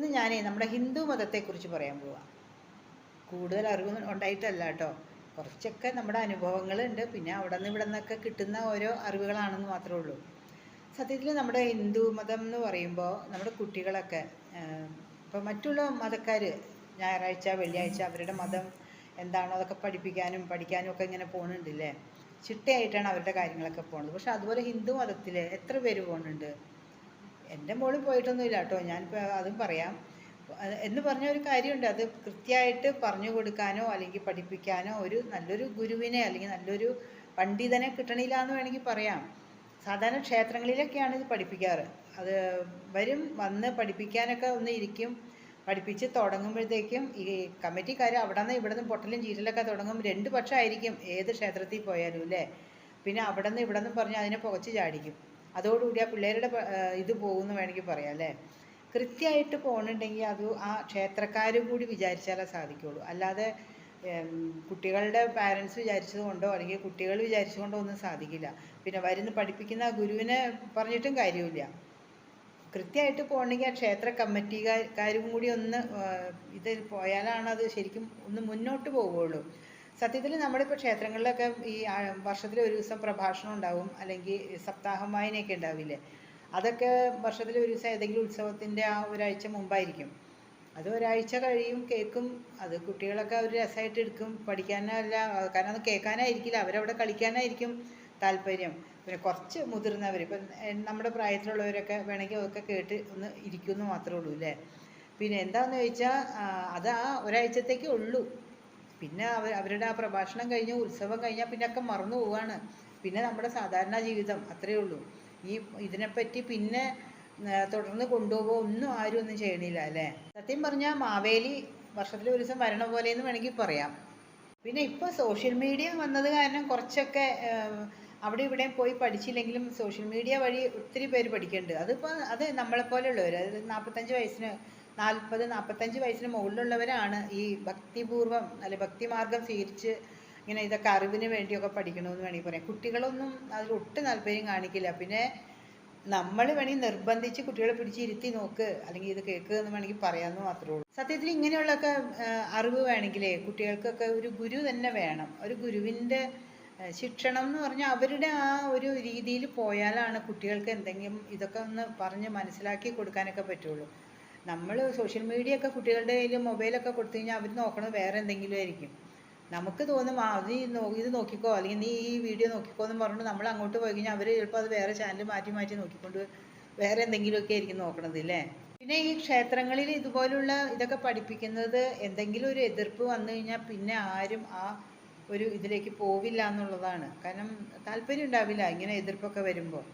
ഇന്ന് ഞാൻ നമ്മുടെ ഹിന്ദു മതത്തെക്കുറിച്ച് പറയാൻ പോവാം. കൂടുതൽ അറിവ് ഉണ്ടായിട്ടല്ല കേട്ടോ. കുറച്ചൊക്കെ നമ്മുടെ അനുഭവങ്ങളുണ്ട്. പിന്നെ അവിടെ നിന്ന് ഇവിടെ നിന്നൊക്കെ കിട്ടുന്ന ഓരോ അറിവുകളാണെന്ന് മാത്രമേ ഉള്ളൂ. സത്യത്തിൽ നമ്മുടെ ഹിന്ദു മതം എന്ന് പറയുമ്പോൾ നമ്മുടെ കുട്ടികളൊക്കെ ഇപ്പോൾ മറ്റുള്ള മതക്കാർ ഞായറാഴ്ച വെള്ളിയാഴ്ച അവരുടെ മതം എന്താണോ അതൊക്കെ പഠിപ്പിക്കാനും പഠിക്കാനും ഒക്കെ ഇങ്ങനെ പോകുന്നുണ്ടല്ലേ ചിട്ടയായിട്ടാണ് അവരുടെ കാര്യങ്ങളൊക്കെ പോകുന്നത് പക്ഷെ അതുപോലെ ഹിന്ദു മതത്തിൽ എത്ര പേര് പോകുന്നുണ്ട് എന്റെ മോളിൽ പോയിട്ടൊന്നുമില്ല കേട്ടോ. ഞാനിപ്പോൾ അതും പറയാം. എന്ന് പറഞ്ഞ ഒരു കാര്യമുണ്ട്. അത് കൃത്യമായിട്ട് പറഞ്ഞു കൊടുക്കാനോ അല്ലെങ്കിൽ പഠിപ്പിക്കാനോ ഒരു നല്ലൊരു ഗുരുവിനെ അല്ലെങ്കിൽ നല്ലൊരു പണ്ഡിതനെ കിട്ടണില്ല എന്ന് വേണമെങ്കിൽ പറയാം. സാധാരണ ക്ഷേത്രങ്ങളിലൊക്കെയാണ് ഇത് പഠിപ്പിക്കാറ്. അത് വരും വന്ന് പഠിപ്പിക്കാനൊക്കെ ഒന്ന് ഇരിക്കും. പഠിപ്പിച്ച് തുടങ്ങുമ്പോഴത്തേക്കും ഈ കമ്മിറ്റിക്കാർ അവിടെ നിന്ന് ഇവിടെ നിന്ന് പൊട്ടലും ചീറ്റലൊക്കെ തുടങ്ങും. രണ്ട് പക്ഷമായിരിക്കും ഏത് ക്ഷേത്രത്തിൽ പോയാലും അല്ലേ? പിന്നെ അവിടെ നിന്ന് ഇവിടെ നിന്ന് പറഞ്ഞ് അതിനെ പുകച്ച് ചാടിക്കും. അതോടുകൂടി ആ പിള്ളേരുടെ ഇത് പോകുമെന്ന് വേണമെങ്കിൽ പറയാം അല്ലേ? കൃത്യമായിട്ട് പോകണുണ്ടെങ്കിൽ അത് ആ ക്ഷേത്രക്കാരും കൂടി വിചാരിച്ചാലേ സാധിക്കുള്ളൂ. അല്ലാതെ കുട്ടികളുടെ പാരൻസ് വിചാരിച്ചത് കൊണ്ടോ അല്ലെങ്കിൽ കുട്ടികൾ വിചാരിച്ചുകൊണ്ടോ ഒന്നും സാധിക്കില്ല. പിന്നെ വരുന്ന പഠിപ്പിക്കുന്ന ഗുരുവിനെ പറഞ്ഞിട്ടും കാര്യമില്ല. കൃത്യമായിട്ട് പോകണമെങ്കിൽ ആ ക്ഷേത്ര കമ്മിറ്റിക്കാരും കൂടി ഒന്ന് ഇത് പോയാലാണ് അത് ശരിക്കും ഒന്ന് മുന്നോട്ട് പോവുകയുള്ളൂ. സത്യത്തിൽ നമ്മുടെ ഇപ്പോൾ ക്ഷേത്രങ്ങളിലൊക്കെ ഈ വർഷത്തിൽ ഒരു ദിവസം പ്രഭാഷണം ഉണ്ടാവും. അല്ലെങ്കിൽ സപ്താഹം വായനയൊക്കെ ഉണ്ടാവില്ലേ? അതൊക്കെ വർഷത്തിൽ ഒരു ദിവസം ഏതെങ്കിലും ഉത്സവത്തിന്റെ ആ ഒരാഴ്ച മുമ്പായിരിക്കും. അത് ഒരാഴ്ച കഴിയും കേൾക്കും അത് കുട്ടികളൊക്കെ ഒരു രസമായിട്ട് എടുക്കും. പഠിക്കാനല്ല കാരണം അത് കേൾക്കാനായിരിക്കില്ല. അവരവിടെ കളിക്കാനായിരിക്കും താല്പര്യം. പിന്നെ കുറച്ച് മുതിർന്നവർ ഇപ്പം നമ്മുടെ പ്രായത്തിലുള്ളവരൊക്കെ വേണമെങ്കിൽ അതൊക്കെ കേട്ട് ഒന്ന് ഇരിക്കുമെന്ന് മാത്രമേ ഉള്ളൂ അല്ലേ പിന്നെ എന്താണെന്ന് ചോദിച്ചാൽ അത് ആ ഒരാഴ്ചത്തേക്കേ ഉള്ളൂ. പിന്നെ അവർ അവരുടെ ആ പ്രഭാഷണം കഴിഞ്ഞ് ഉത്സവം കഴിഞ്ഞാൽ പിന്നെ ഒക്കെ മറന്നു പോവാണ്. പിന്നെ നമ്മുടെ സാധാരണ ജീവിതം അത്രയേ ഉള്ളൂ. ഈ ഇതിനെപ്പറ്റി പിന്നെ തുടർന്ന് കൊണ്ടുപോകുക ഒന്നും ആരും ഒന്നും ചെയ്യണില്ല അല്ലേ? സത്യം പറഞ്ഞാൽ മാവേലി വർഷത്തിൽ ഒരു ദിവസം വരണ പോലെ വേണമെങ്കിൽ പറയാം. പിന്നെ ഇപ്പോൾ സോഷ്യൽ മീഡിയ വന്നത് കാരണം കുറച്ചൊക്കെ അവിടെ ഇവിടെ പോയി പഠിച്ചില്ലെങ്കിലും സോഷ്യൽ മീഡിയ വഴി ഒത്തിരി പേര് പഠിക്കുന്നുണ്ട് അതിപ്പോൾ അത് നമ്മളെപ്പോലെയുള്ളവർ അതായത് നാൽപ്പത്തഞ്ച് വയസ്സിന് നാൽപ്പത് നാൽപ്പത്തഞ്ച് വയസ്സിന് മുകളിലുള്ളവരാണ് ഈ ഭക്തിപൂർവം അല്ലെ ഭക്തിമാർഗം സ്വീകരിച്ച് ഇങ്ങനെ ഇതൊക്കെ അറിവിന് വേണ്ടിയൊക്കെ പഠിക്കണമെന്ന് വേണമെങ്കിൽ പറയാം. കുട്ടികളൊന്നും അതിൽ ഒട്ടും താല്പര്യം കാണിക്കില്ല. പിന്നെ നമ്മൾ വേണമെങ്കിൽ നിർബന്ധിച്ച് കുട്ടികളെ പിടിച്ച് ഇരുത്തി നോക്ക് അല്ലെങ്കിൽ ഇത് കേൾക്കുക എന്ന് വേണമെങ്കിൽ പറയാമെന്ന് മാത്രമേ ഉള്ളൂ. സത്യത്തിൽ ഇങ്ങനെയുള്ളൊക്കെ അറിവ് വേണമെങ്കിലേ കുട്ടികൾക്കൊക്കെ ഒരു ഗുരു തന്നെ വേണം. ഒരു ഗുരുവിന്റെ ശിക്ഷണം എന്ന് പറഞ്ഞാൽ അവരുടെ ആ ഒരു രീതിയിൽ പോയാലാണ് കുട്ടികൾക്ക് എന്തെങ്കിലും ഇതൊക്കെ ഒന്ന് പറഞ്ഞ് മനസ്സിലാക്കി കൊടുക്കാനൊക്കെ പറ്റുള്ളൂ. നമ്മൾ സോഷ്യൽ മീഡിയ ഒക്കെ കുട്ടികളുടെ കയ്യിൽ മൊബൈലൊക്കെ കൊടുത്തു കഴിഞ്ഞാൽ അവർ നോക്കണത് വേറെ എന്തെങ്കിലും ആയിരിക്കും. നമുക്ക് തോന്നും നോ ഇത് നോക്കിക്കോ അല്ലെങ്കിൽ നീ ഈ വീഡിയോ നോക്കിക്കോ എന്ന് പറഞ്ഞിട്ട് നമ്മൾ അങ്ങോട്ട് പോയി കഴിഞ്ഞാൽ അവർ ചിലപ്പോൾ അത് വേറെ ചാനൽ മാറ്റി മാറ്റി നോക്കിക്കൊണ്ട് വേറെ എന്തെങ്കിലുമൊക്കെ ആയിരിക്കും നോക്കണത് അല്ലേ പിന്നെ ഈ ക്ഷേത്രങ്ങളിൽ ഇതുപോലുള്ള ഇതൊക്കെ പഠിപ്പിക്കുന്നത് എന്തെങ്കിലും ഒരു എതിർപ്പ് വന്നു കഴിഞ്ഞാൽ പിന്നെ ആരും ആ ഒരു ഇതിലേക്ക് പോവില്ല എന്നുള്ളതാണ്. കാരണം താല്പര്യം ഉണ്ടാവില്ല ഇങ്ങനെ എതിർപ്പൊക്കെ വരുമ്പോൾ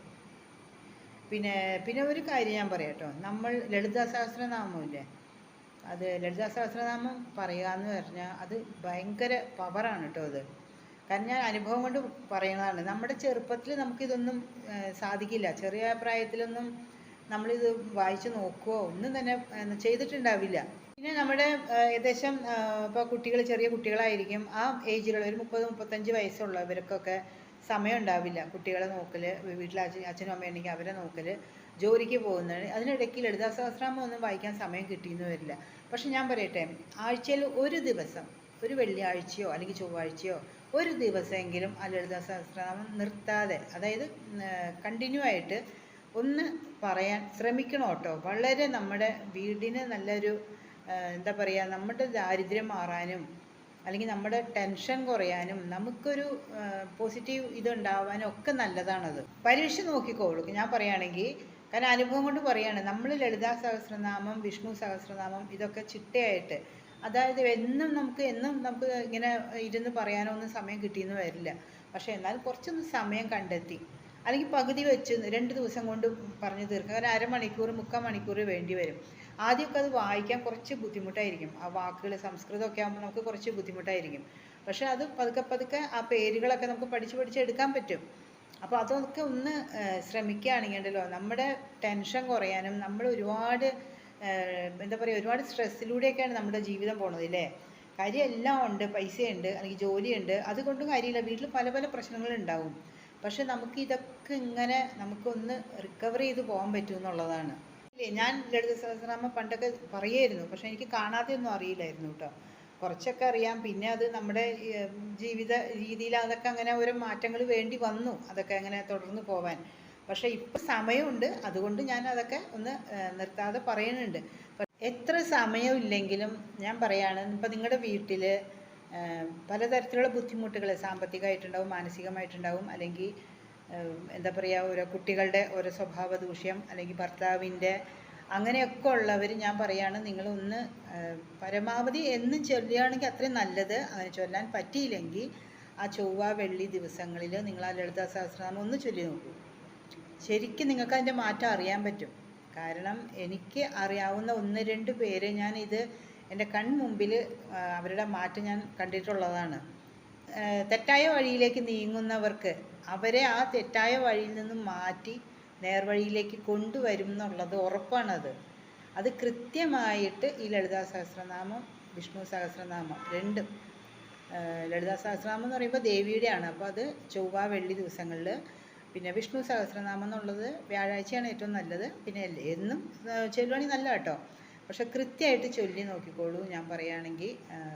പിന്നെ പിന്നെ ഒരു കാര്യം ഞാൻ പറയാം കേട്ടോ. നമ്മൾ ലളിതാ സഹസ്രനാമമില്ലേ അത് ലളിതാ സഹസ്രനാമം പറയുക എന്ന് പറഞ്ഞാൽ അത് ഭയങ്കര പവറാണ് കേട്ടോ അത്. കാരണം ഞാൻ അനുഭവം കൊണ്ട് പറയുന്നതാണ്. നമ്മുടെ ചെറുപ്പത്തിൽ നമുക്കിതൊന്നും സാധിക്കില്ല. ചെറിയ പ്രായത്തിലൊന്നും നമ്മളിത് വായിച്ചു നോക്കുകയോ ഒന്നും തന്നെ ചെയ്തിട്ടുണ്ടാവില്ല. പിന്നെ നമ്മുടെ ഏകദേശം ഇപ്പോൾ കുട്ടികൾ ചെറിയ കുട്ടികളായിരിക്കും. ആ ഏജിലുള്ള ഒരു മുപ്പത് മുപ്പത്തഞ്ച് വയസ്സുള്ളവർക്കൊക്കെ സമയം ഉണ്ടാവില്ല കുട്ടികളെ നോക്കൽ വീട്ടിലെ അച്ഛൻ അച്ഛനും അമ്മയും ഉണ്ടെങ്കിൽ അവരെ നോക്കൽ ജോലിക്ക് പോകുന്നതാണ് അതിനിടയ്ക്ക് ലളിതാസഹസ്രാമം ഒന്നും വായിക്കാൻ സമയം കിട്ടിയെന്ന് വരില്ല. പക്ഷെ ഞാൻ പറയട്ടെ ആഴ്ചയിൽ ഒരു ദിവസം ഒരു വെള്ളിയാഴ്ചയോ അല്ലെങ്കിൽ ചൊവ്വാഴ്ചയോ ഒരു ദിവസമെങ്കിലും ആ ലളിതാ സഹസ്രനാമം നിർത്താതെ അതായത് കണ്ടിന്യൂ ആയിട്ട് ഒന്ന് പറയാൻ ശ്രമിക്കണം കേട്ടോ. വളരെ നമ്മുടെ വീടിന് നല്ലൊരു എന്താ പറയുക നമ്മുടെ ദാരിദ്ര്യം മാറാനും അല്ലെങ്കിൽ നമ്മുടെ ടെൻഷൻ കുറയാനും നമുക്കൊരു പോസിറ്റീവ് ഇത് ഉണ്ടാവാനും ഒക്കെ നല്ലതാണത്. പരീക്ഷ നോക്കിക്കോളൂ ഞാൻ പറയുകയാണെങ്കിൽ കാരണം അനുഭവം കൊണ്ട് പറയാണ് നമ്മൾ ലളിതാ സഹസ്രനാമം വിഷ്ണു സഹസ്രനാമം ഇതൊക്കെ ചിട്ടയായിട്ട്. അതായത് എന്നും നമുക്ക് എന്നും നമുക്ക് ഇങ്ങനെ ഇരുന്ന് പറയാനോ ഒന്നും സമയം കിട്ടിയെന്ന് വരില്ല. പക്ഷേ എന്നാൽ കുറച്ചൊന്ന് സമയം കണ്ടെത്തി. അല്ലെങ്കിൽ പകുതി വെച്ച് രണ്ട് ദിവസം കൊണ്ട് പറഞ്ഞു തീർക്കുക കാരണം അരമണിക്കൂർ മുക്കാൽ മണിക്കൂർ വേണ്ടി വരും. ആദ്യമൊക്കെ അത് വായിക്കാൻ കുറച്ച് ബുദ്ധിമുട്ടായിരിക്കും. ആ വാക്കുകൾ സംസ്കൃതമൊക്കെ ആകുമ്പോൾ നമുക്ക് കുറച്ച് ബുദ്ധിമുട്ടായിരിക്കും. പക്ഷേ അത് പതുക്കെ പതുക്കെ ആ പേരുകളൊക്കെ നമുക്ക് പഠിച്ച് പഠിച്ച് എടുക്കാൻ പറ്റും. അപ്പോൾ അതൊക്കെ ഒന്ന് ശ്രമിക്കുകയാണെങ്കിൽ ഉണ്ടല്ലോ നമ്മുടെ ടെൻഷൻ കുറയാനും നമ്മൾ ഒരുപാട് എന്താ പറയുക ഒരുപാട് സ്ട്രെസ്സിലൂടെയൊക്കെയാണ് നമ്മുടെ ജീവിതം പോണത് ഇല്ലേ? കാര്യം എല്ലാം ഉണ്ട് പൈസയുണ്ട് അല്ലെങ്കിൽ ജോലിയുണ്ട്. അതുകൊണ്ട് കാര്യമില്ല. വീട്ടിൽ പല പല പ്രശ്നങ്ങളുണ്ടാവും പക്ഷെ നമുക്ക് ഇതൊക്കെ ഇങ്ങനെ നമുക്കൊന്ന് റിക്കവർ ചെയ്ത് പോകാൻ പറ്റും എന്നുള്ളതാണ്. ഇല്ലേ ഞാൻ ലളിത സഹസ്രനാമം പണ്ടൊക്കെ പറയായിരുന്നു പക്ഷെ എനിക്ക് കാണാതെ ഒന്നും അറിയില്ലായിരുന്നു കേട്ടോ. കുറച്ചൊക്കെ അറിയാം പിന്നെ അത് നമ്മുടെ ജീവിത രീതിയിൽ അതൊക്കെ അങ്ങനെ ഓരോ മാറ്റങ്ങൾ വേണ്ടി വന്നു അതൊക്കെ അങ്ങനെ തുടർന്ന് പോവാൻ. പക്ഷെ ഇപ്പം സമയമുണ്ട് അതുകൊണ്ട് ഞാൻ അതൊക്കെ ഒന്ന് നിർത്താതെ പറയുന്നുണ്ട്. എത്ര സമയമില്ലെങ്കിലും ഞാൻ പറയാണ് ഇപ്പം നിങ്ങളുടെ വീട്ടിൽ പലതരത്തിലുള്ള ബുദ്ധിമുട്ടുകൾ സാമ്പത്തികമായിട്ടുണ്ടാവും മാനസികമായിട്ടുണ്ടാവും അല്ലെങ്കിൽ എന്താ പറയുക ഓരോ കുട്ടികളുടെ ഓരോ സ്വഭാവ ദൂഷ്യം അല്ലെങ്കിൽ ഭർത്താവിന്റെ അങ്ങനെയൊക്കെ ഉള്ളവർ ഞാൻ പറയാണ് നിങ്ങളൊന്ന് പരമാവധി എന്നും ചൊല്ലുകയാണെങ്കിൽ അത്രയും നല്ലത്. അങ്ങനെ ചൊല്ലാൻ പറ്റിയില്ലെങ്കിൽ ആ ചൊവ്വ വെള്ളി ദിവസങ്ങളിൽ നിങ്ങൾ ആ ലളിത സഹസ്രനാമം ഒന്ന് ചൊല്ലി നോക്കൂ. ശരിക്കും നിങ്ങൾക്ക് അതിന്റെ മാറ്റം അറിയാൻ പറ്റും. കാരണം എനിക്ക് അറിയാവുന്ന ഒന്ന് രണ്ട് പേര് ഞാൻ ഇത് എന്റെ കൺമുമ്പിൽ അവരുടെ മാറ്റം ഞാൻ കണ്ടിട്ടുള്ളതാണ്. തെറ്റായ വഴിയിലേക്ക് നീങ്ങുന്നവർക്ക് അവരെ ആ തെറ്റായ വഴിയിൽ നിന്നും മാറ്റി നേർവഴിയിലേക്ക് കൊണ്ടുവരും എന്നുള്ളത് ഉറപ്പാണത്. അത് കൃത്യമായിട്ട് ഈ ലളിതാ സഹസ്രനാമം വിഷ്ണു സഹസ്രനാമം രണ്ടും ലളിതാ സഹസ്രനാമം എന്ന് പറയുമ്പോൾ ദേവിയുടെയാണ്. അപ്പോൾ അത് ചൊവ്വ വെള്ളി ദിവസങ്ങളിൽ പിന്നെ വിഷ്ണു സഹസ്രനാമം എന്നുള്ളത് വ്യാഴാഴ്ചയാണ് ഏറ്റവും നല്ലത്. പിന്നെ എന്നും ചൊല്ലുവാണെങ്കിൽ നല്ല കേട്ടോ പക്ഷെ കൃത്യമായിട്ട് ചൊല്ലി നോക്കിക്കോളൂ. ഞാൻ പറയുകയാണെങ്കിൽ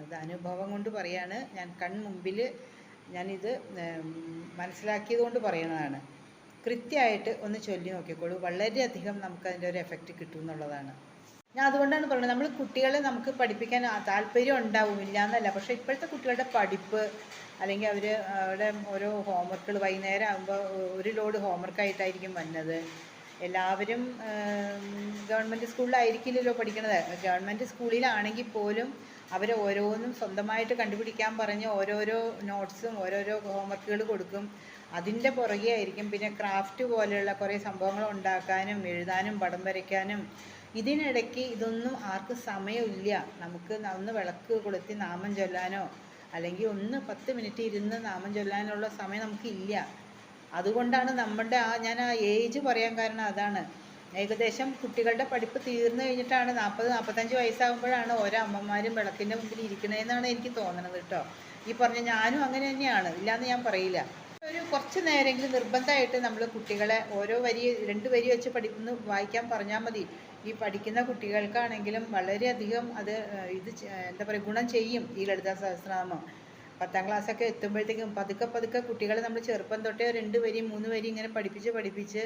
ഇത് അനുഭവം കൊണ്ട് പറയാണ്. ഞാൻ കൺമുമ്പിൽ ഞാനിത് മനസ്സിലാക്കിയത് കൊണ്ട് പറയണതാണ്. കൃത്യമായിട്ട് ഒന്ന് ചൊല്ലി നോക്കിക്കോളൂ. വളരെയധികം നമുക്ക് അതിന്റെ ഒരു എഫക്റ്റ് കിട്ടും എന്നുള്ളതാണ്. ഞാൻ അതുകൊണ്ടാണ് പറയുന്നത് നമ്മൾ കുട്ടികളെ നമുക്ക് പഠിപ്പിക്കാൻ താല്പര്യം ഉണ്ടാവും ഇല്ല എന്നല്ല. പക്ഷേ ഇപ്പോഴത്തെ കുട്ടികളുടെ പഠിപ്പ് അല്ലെങ്കിൽ അവർ അവരുടെ ഓരോ ഹോംവർക്കുകൾ വൈകുന്നേരം ആകുമ്പോൾ ഒരു ലോഡ് ഹോംവർക്കായിട്ടായിരിക്കും വന്നത്. എല്ലാവരും ഗവൺമെന്റ് സ്കൂളിലായിരിക്കില്ലല്ലോ പഠിക്കണത് ഗവൺമെന്റ് സ്കൂളിലാണെങ്കിൽ പോലും അവർ ഓരോന്നും സ്വന്തമായിട്ട് കണ്ടുപിടിക്കാൻ പറഞ്ഞ് ഓരോരോ നോട്ട്സും ഓരോരോ ഹോംവർക്കുകൾ കൊടുക്കും. അതിന്റെ പുറകെ ആയിരിക്കും പിന്നെ ക്രാഫ്റ്റ് പോലെയുള്ള കുറേ സംഭവങ്ങൾ ഉണ്ടാക്കാനും എഴുതാനും പടം വരയ്ക്കാനും. ഇതിനിടയ്ക്ക് ഇതൊന്നും ആർക്കും സമയമില്ല. നമുക്ക് ഒന്ന് വിളക്ക് കൊളുത്തി നാമം ചൊല്ലാനോ അല്ലെങ്കിൽ ഒന്ന് പത്ത് മിനിറ്റ് ഇരുന്ന് നാമം ചൊല്ലാനുള്ള സമയം നമുക്കില്ല. അതുകൊണ്ടാണ് നമ്മുടെ ആ ഞാൻ ആ ഏജ് പറയാൻ കാരണം അതാണ്. ഏകദേശം കുട്ടികളുടെ പഠിപ്പ് തീർന്നു കഴിഞ്ഞിട്ടാണ് നാൽപ്പത് നാൽപ്പത്തഞ്ച് വയസ്സാകുമ്പോഴാണ് ഓരോ അമ്മമാരും വിളക്കിന്റെ മുമ്പിൽ ഇരിക്കണതെന്നാണ് എനിക്ക് തോന്നുന്നത് കേട്ടോ. ഈ പറഞ്ഞ ഞാനും അങ്ങനെ തന്നെയാണ്. ഇല്ലാന്ന് ഞാൻ പറയില്ല. ഒരു കുറച്ച് നേരമെങ്കിലും നിർബന്ധമായിട്ട് നമ്മൾ കുട്ടികളെ ഓരോ വരി രണ്ട് വരി വെച്ച് പഠിക്കുന്നു വായിക്കാൻ പറഞ്ഞാൽ മതി. ഈ പഠിക്കുന്ന കുട്ടികൾക്കാണെങ്കിലും വളരെയധികം അത് ഇത് എന്താ പറയുക ഗുണം ചെയ്യും ഈ ലളിതാ സഹസ്രനാമം. പത്താം ക്ലാസ്സൊക്കെ എത്തുമ്പോഴത്തേക്കും പതുക്കെ പതുക്കെ കുട്ടികളെ നമ്മൾ ചെറുപ്പം തൊട്ടേ രണ്ട് വരി മൂന്ന് വരി ഇങ്ങനെ പഠിപ്പിച്ച് പഠിപ്പിച്ച്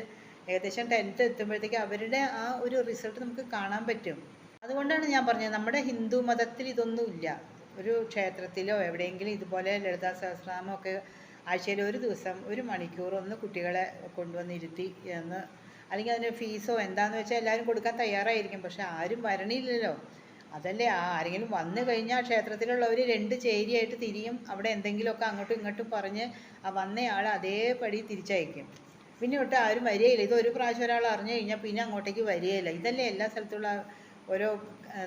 ഏകദേശം ടെൻത്ത് എത്തുമ്പോഴത്തേക്ക് അവരുടെ ആ ഒരു റിസൾട്ട് നമുക്ക് കാണാൻ പറ്റും. അതുകൊണ്ടാണ് ഞാൻ പറഞ്ഞത് നമ്മുടെ ഹിന്ദു മതത്തിൽ ഇതൊന്നുമില്ല ഒരു ക്ഷേത്രത്തിലോ എവിടെയെങ്കിലും ഇതുപോലെ ലളിതാ സഹസ്രനാമമൊക്കെ ആഴ്ചയിൽ ഒരു ദിവസം ഒരു മണിക്കൂർ ഒന്ന് കുട്ടികളെ കൊണ്ടുവന്നിരുത്തി എന്ന് അല്ലെങ്കിൽ അതിന് ഫീസോ എന്താണെന്ന് വെച്ചാൽ എല്ലാവരും കൊടുക്കാൻ തയ്യാറായിരിക്കും. പക്ഷെ ആരും വരണില്ലല്ലോ. അതല്ലേ? ആ ആരെങ്കിലും വന്നു കഴിഞ്ഞാൽ ക്ഷേത്രത്തിലുള്ളവർ രണ്ട് ചേരിയായിട്ട് തിരിയും. അവിടെ എന്തെങ്കിലുമൊക്കെ അങ്ങോട്ടും ഇങ്ങോട്ടും പറഞ്ഞ് ആ വന്നയാൾ അതേപടി തിരിച്ചയക്കും. പിന്നെ ഒട്ട് ആരും വരികയില്ല. ഇത് ഒരു പ്രാവശ്യം ഒരാൾ അറിഞ്ഞു കഴിഞ്ഞാൽ പിന്നെ അങ്ങോട്ടേക്ക് വരികയില്ല. ഇതല്ലേ എല്ലാ സ്ഥലത്തുള്ള ഓരോ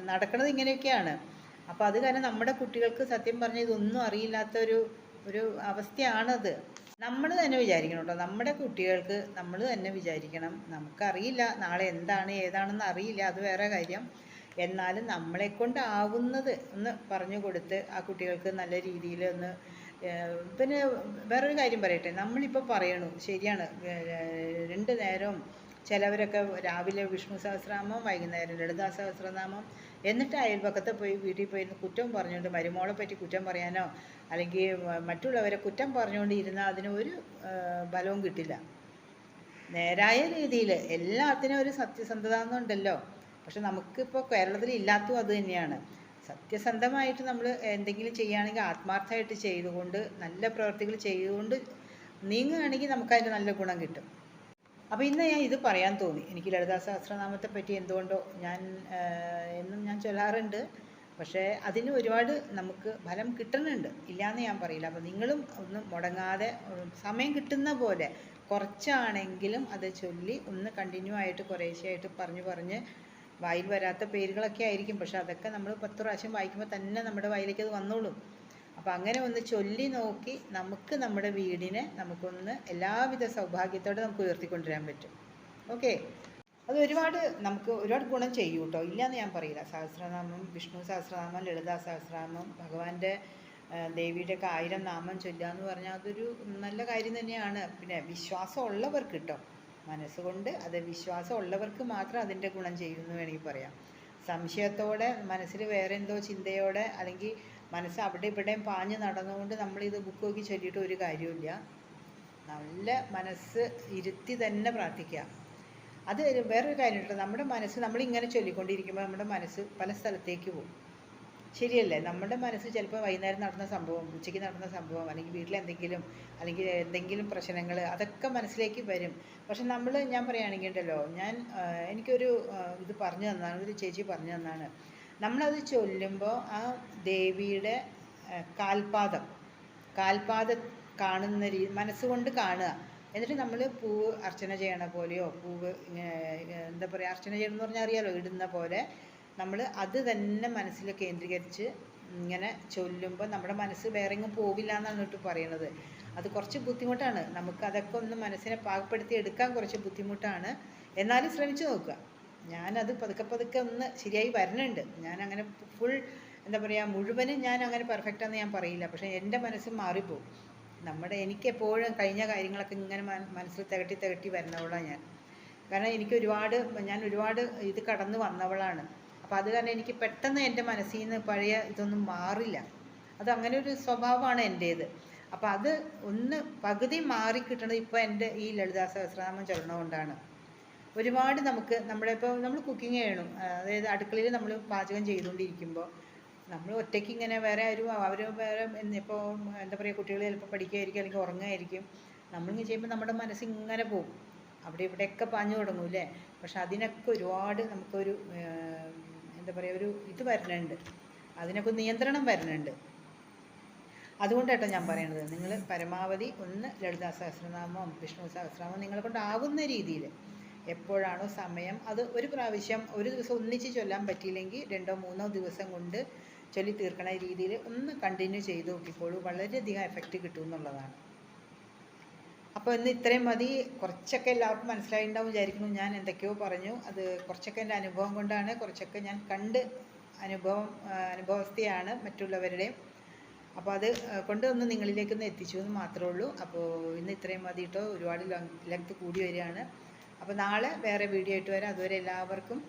നടക്കുന്നത് ഇങ്ങനെയൊക്കെയാണ്. അപ്പോൾ അത് കാരണം നമ്മുടെ കുട്ടികൾക്ക് സത്യം പറഞ്ഞാൽ ഇതൊന്നും അറിയില്ലാത്ത ഒരു ഒരു അവസ്ഥയാണത്. നമ്മൾ തന്നെ വിചാരിക്കണം കേട്ടോ. നമ്മുടെ കുട്ടികൾക്ക് നമ്മൾ തന്നെ വിചാരിക്കണം. നമുക്കറിയില്ല നാളെ എന്താണ് ഏതാണെന്ന് അറിയില്ല. അത് വേറെ കാര്യം. എന്നാലും നമ്മളെ കൊണ്ടാവുന്നത് ഒന്ന് പറഞ്ഞു കൊടുത്ത് ആ കുട്ടികൾക്ക് നല്ല രീതിയിൽ ഒന്ന് പിന്നെ വേറൊരു കാര്യം പറയട്ടെ. നമ്മളിപ്പോൾ പറയണു ശരിയാണ്. രണ്ട് നേരവും ചിലവരൊക്കെ രാവിലെ വിഷ്ണു സഹസ്രനാമം വൈകുന്നേരം ലളിതാ സഹസ്രനാമം എന്നിട്ട് അയൽവക്കത്തെ പോയി വീട്ടിൽ പോയി കുറ്റം പറഞ്ഞുകൊണ്ട് മരുമോളെ പറ്റി കുറ്റം പറയാനോ അല്ലെങ്കിൽ മറ്റുള്ളവരെ കുറ്റം പറഞ്ഞുകൊണ്ട് ഇരുന്നാൽ അതിന് ഒരു ബലവും കിട്ടില്ല. നേരായ രീതിയിൽ എല്ലാത്തിനും ഒരു സത്യസന്ധത എന്നുണ്ടല്ലോ. പക്ഷെ നമുക്കിപ്പോൾ കേരളത്തിൽ ഇല്ലാത്തതും അത് തന്നെയാണ്. സത്യസന്ധമായിട്ട് നമ്മൾ എന്തെങ്കിലും ചെയ്യുകയാണെങ്കിൽ ആത്മാർത്ഥമായിട്ട് ചെയ്തുകൊണ്ട് നല്ല പ്രവർത്തികൾ ചെയ്തുകൊണ്ട് നീങ്ങുകയാണെങ്കിൽ നമുക്കതിന്റെ നല്ല ഗുണം കിട്ടും. അപ്പോൾ ഇന്ന് ഞാൻ ഇത് പറയാൻ തോന്നി. എനിക്ക് ലളിതാ സഹസ്രനാമത്തെ പറ്റി എന്തുകൊണ്ടോ ഞാൻ എന്നും ഞാൻ ചൊല്ലാറുണ്ട്. പക്ഷേ അതിന് ഒരുപാട് നമുക്ക് ഫലം കിട്ടുന്നുണ്ട്. ഇല്ലയെന്ന് ഞാൻ പറയില്ല. അപ്പോൾ നിങ്ങളും ഒന്നും മുടങ്ങാതെ സമയം കിട്ടുന്ന പോലെ കുറച്ചാണെങ്കിലും അത് ചൊല്ലി ഒന്ന് കണ്ടിന്യൂ ആയിട്ട് കുറേശ്ശെ ആയിട്ട് പറഞ്ഞു പറഞ്ഞ് വായിൽ വരാത്ത പേരുകളൊക്കെ ആയിരിക്കും. പക്ഷെ അതൊക്കെ നമ്മൾ പത്ത് പ്രാവശ്യം വായിക്കുമ്പോൾ തന്നെ നമ്മുടെ വായിലേക്ക് അത് വന്നോളും. അപ്പോൾ അങ്ങനെ ഒന്ന് ചൊല്ലി നോക്കി നമുക്ക് നമ്മുടെ വീടിനെ നമുക്കൊന്ന് എല്ലാവിധ സൗഭാഗ്യത്തോടെ നമുക്ക് ഉയർത്തിക്കൊണ്ടുവരാൻ പറ്റും. ഓക്കെ? അത് ഒരുപാട് നമുക്ക് ഒരുപാട് ഗുണം ചെയ്യും കേട്ടോ ഇല്ലയെന്ന് ഞാൻ പറയില്ല. സഹസ്രനാമം വിഷ്ണു സഹസ്രനാമം ലളിതാ സഹസ്രനാമം ഭഗവാന്റെ ആ, ദേവിയുടെ ഒക്കെ ആയിരം നാമം ചൊല്ലുക എന്ന് പറഞ്ഞാൽ അതൊരു നല്ല കാര്യം തന്നെയാണ്. പിന്നെ വിശ്വാസം ഉള്ളവർക്ക് കേട്ടോ മനസ്സുകൊണ്ട് അത് വിശ്വാസം ഉള്ളവർക്ക് മാത്രം അതിന്റെ ഗുണം ചെയ്യുമെന്ന് വേണമെങ്കിൽ പറയാം. സംശയത്തോടെ മനസ്സിൽ വേറെ എന്തോ ചിന്തയോടെ അല്ലെങ്കിൽ മനസ്സ് അവിടെ ഇവിടെയും പാഞ്ഞു നടന്നുകൊണ്ട് നമ്മൾ നമ്മളിത് ബുക്ക് നോക്കി ചൊല്ലിയിട്ട് ഒരു കാര്യമില്ല നല്ല മനസ്സ് ഇരുത്തി തന്നെ പ്രാർത്ഥിക്കുക. അത് വേറൊരു കാര്യമുണ്ട്. നമ്മുടെ മനസ്സ് നമ്മളിങ്ങനെ ചൊല്ലിക്കൊണ്ടിരിക്കുമ്പോൾ നമ്മുടെ മനസ്സ് പല സ്ഥലത്തേക്ക് പോകും. ശരിയല്ലേ? നമ്മുടെ മനസ്സ് ചിലപ്പോൾ വൈകുന്നേരം നടന്ന സംഭവം ഉച്ചയ്ക്ക് നടന്ന സംഭവം അല്ലെങ്കിൽ വീട്ടിൽ എന്തെങ്കിലും അല്ലെങ്കിൽ എന്തെങ്കിലും പ്രശ്നങ്ങൾ അതൊക്കെ മനസ്സിലേക്ക് വരും. പക്ഷെ നമ്മൾ ഞാൻ പറയുകയാണെങ്കിൽ ഉണ്ടല്ലോ ഞാൻ എനിക്കൊരു ഇത് പറഞ്ഞു തന്നാണ് ഒരു ചേച്ചി പറഞ്ഞു തന്നാണ്. നമ്മളത് ചൊല്ലുമ്പോൾ ആ ദേവിയുടെ കാൽപാദം കാൽപാദം കാണുന്ന രീതി മനസ്സുകൊണ്ട് കാണുക. എന്നിട്ട് നമ്മൾ പൂവ് അർച്ചന ചെയ്യണ പോലെയോ പൂവ് എന്താ പറയുക അർച്ചന ചെയ്യണം എന്ന് പറഞ്ഞാൽ അറിയാലോ ഇടുന്ന പോലെ നമ്മൾ അത് തന്നെ മനസ്സിൽ കേന്ദ്രീകരിച്ച് ഇങ്ങനെ ചൊല്ലുമ്പോൾ നമ്മുടെ മനസ്സ് വേറെ എങ്ങും പോവില്ല എന്നാണ് ഇട്ട് പറയുന്നത് അത് കുറച്ച് ബുദ്ധിമുട്ടാണ്. നമുക്ക് അതൊക്കെ ഒന്ന് മനസ്സിനെ പാകപ്പെടുത്തി എടുക്കാൻ കുറച്ച് ബുദ്ധിമുട്ടാണ്. എന്നാലും ശ്രമിച്ചു നോക്കുക. ഞാനത് പതുക്കെ പതുക്കെ ഒന്ന് ശരിയായി വരുന്നുണ്ട് ഞാൻ അങ്ങനെ ഫുൾ എന്താ പറയുക മുഴുവനും ഞാൻ അങ്ങനെ പെർഫെക്റ്റ് ആണെന്ന് ഞാൻ പറയില്ല. പക്ഷേ എന്റെ മനസ്സ് മാറിപ്പോവും. നമ്മുടെ എനിക്ക് എപ്പോഴും കഴിഞ്ഞ കാര്യങ്ങളൊക്കെ ഇങ്ങനെ മന- മനസ്സിൽ തികട്ടി തികട്ടി വരുന്നവളാണ് ഞാൻ. കാരണം എനിക്ക് ഒരുപാട് ഞാൻ ഒരുപാട് ഇത് കടന്നു വന്നവളാണ്. അപ്പോൾ അത് കാരണം എനിക്ക് പെട്ടെന്ന് എന്റെ മനസ്സിൽ നിന്ന് പഴയ ഇതൊന്നും മാറില്ല. അത് അങ്ങനെ ഒരു സ്വഭാവമാണ് എന്റേത്. അപ്പോൾ അത് ഒന്ന് പകുതി മാറി കിട്ടണത് ഇപ്പോൾ എന്റെ ഈ ലളിതാ സഹസ്രനാമം ചൊല്ലണം കൊണ്ടാണ് ഒരുപാട് നമുക്ക് നമ്മുടെ ഇപ്പോൾ നമ്മൾ കുക്കിംഗ് ചെയ്യണം. അതായത് അടുക്കളയിൽ നമ്മൾ പാചകം ചെയ്തുകൊണ്ടിരിക്കുമ്പോൾ നമ്മൾ ഒറ്റയ്ക്ക് ഇങ്ങനെ വേറെ ഒരു അവർ വേറെ ഇപ്പോൾ എന്താ പറയുക കുട്ടികൾ ചിലപ്പോൾ പഠിക്കുകയായിരിക്കും അല്ലെങ്കിൽ ഉറങ്ങുകയായിരിക്കും നമ്മളിങ്ങനെ ചെയ്യുമ്പോൾ നമ്മുടെ മനസ്സ് ഇങ്ങനെ പോകും. അവിടെ ഇവിടെയൊക്കെ പാഞ്ഞു തുടങ്ങും അല്ലേ? പക്ഷെ അതിനൊക്കെ ഒരുപാട് നമുക്കൊരു എന്താ പറയുക ഒരു ഇത് വരുന്നുണ്ട് അതിനൊക്കെ നിയന്ത്രണം വരുന്നുണ്ട് അതുകൊണ്ടാട്ടോ ഞാൻ പറയുന്നത് നിങ്ങൾ പരമാവധി ഒന്ന് ലളിതാ സഹസ്രനാമം വിഷ്ണു സഹസ്രനാമം നിങ്ങളെ കൊണ്ടാവുന്ന രീതിയിൽ എപ്പോഴാണോ സമയം അത് ഒരു പ്രാവശ്യം ഒരു ദിവസം ഒന്നിച്ച് ചൊല്ലാൻ പറ്റിയില്ലെങ്കിൽ രണ്ടോ മൂന്നോ ദിവസം കൊണ്ട് ചൊല്ലി തീർക്കണ രീതിയിൽ ഒന്ന് കണ്ടിന്യൂ ചെയ്ത് നോക്കിക്കോളൂ. വളരെയധികം എഫക്റ്റ് കിട്ടും എന്നുള്ളതാണ്. അപ്പോൾ ഇന്ന് ഇത്രയും മതി. കുറച്ചൊക്കെ എല്ലാവർക്കും മനസ്സിലായിട്ടുണ്ടാവും വിചാരിക്കുന്നു. ഞാൻ എന്തൊക്കെയോ പറഞ്ഞു. അത് കുറച്ചൊക്കെ എന്റെ അനുഭവം കൊണ്ടാണ്. കുറച്ചൊക്കെ ഞാൻ കണ്ട് അനുഭവം അനുഭവസ്ഥയാണ് മറ്റുള്ളവരുടെയും. അപ്പോൾ അത് കൊണ്ടുവന്ന് നിങ്ങളിലേക്ക് ഒന്ന് എത്തിച്ചു എന്ന് മാത്രമേ ഉള്ളൂ. അപ്പോൾ ഇന്ന് ഇത്രയും മതി കേട്ടോ. ഒരുപാട് ലെങ്ത് കൂടി വരികയാണ്. അപ്പോൾ നാളെ വേറെ വീഡിയോ ആയിട്ട് വരാം. അതുവരെ എല്ലാവർക്കും